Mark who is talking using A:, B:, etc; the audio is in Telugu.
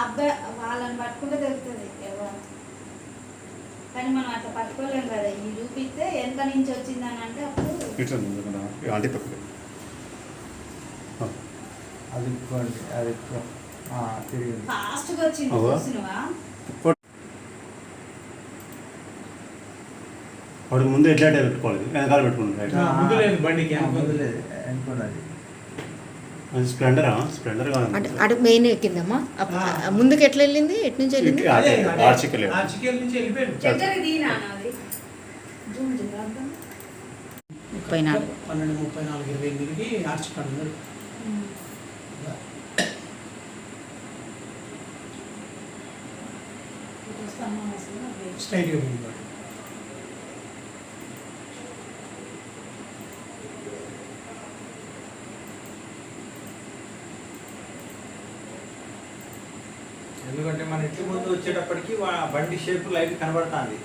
A: అబ్బాయి వాళ్ళని పట్టుకుంటే తెలుస్తుంది ఎవరు. కానీ మనం అట్లా పట్టుకోలేం కదా ఇది చూపిస్తే ఎంత నుంచి వచ్చిందని అంటే అప్పుడు
B: అది అది తిరిగింది.
A: ఫాస్ట్గా వచ్చింది. చూసినవా?
C: వాడు ముందు ఎట్లా పెట్టుకోవాలి. వెనకాల అది స్ప్లెండరా? కాదు.
D: అటు మెయిన్ ఎక్కిందమ్మా. ముందుకు ఎట్లా వెళ్ళింది? ఎటు నుంచి వెళ్ళింది.
C: ఆర్చికెళ్ళి.
E: ఆర్చికెళ్ళి నుంచి వెళ్ళిపోయాడు
D: ముప్పై నాలుగు.
E: పన్నెండు ముప్పై నాలుగు ఇరవై ఎనిమిదికి ఆర్చి కాడ ఉన్నాడు స్ట్రైట్గా పోయింది
B: ఎందుకంటే మన ఇంటి ముందు వచ్చేటప్పటికి వా- బండి షేప్ లైట్ కనబడుతుంది.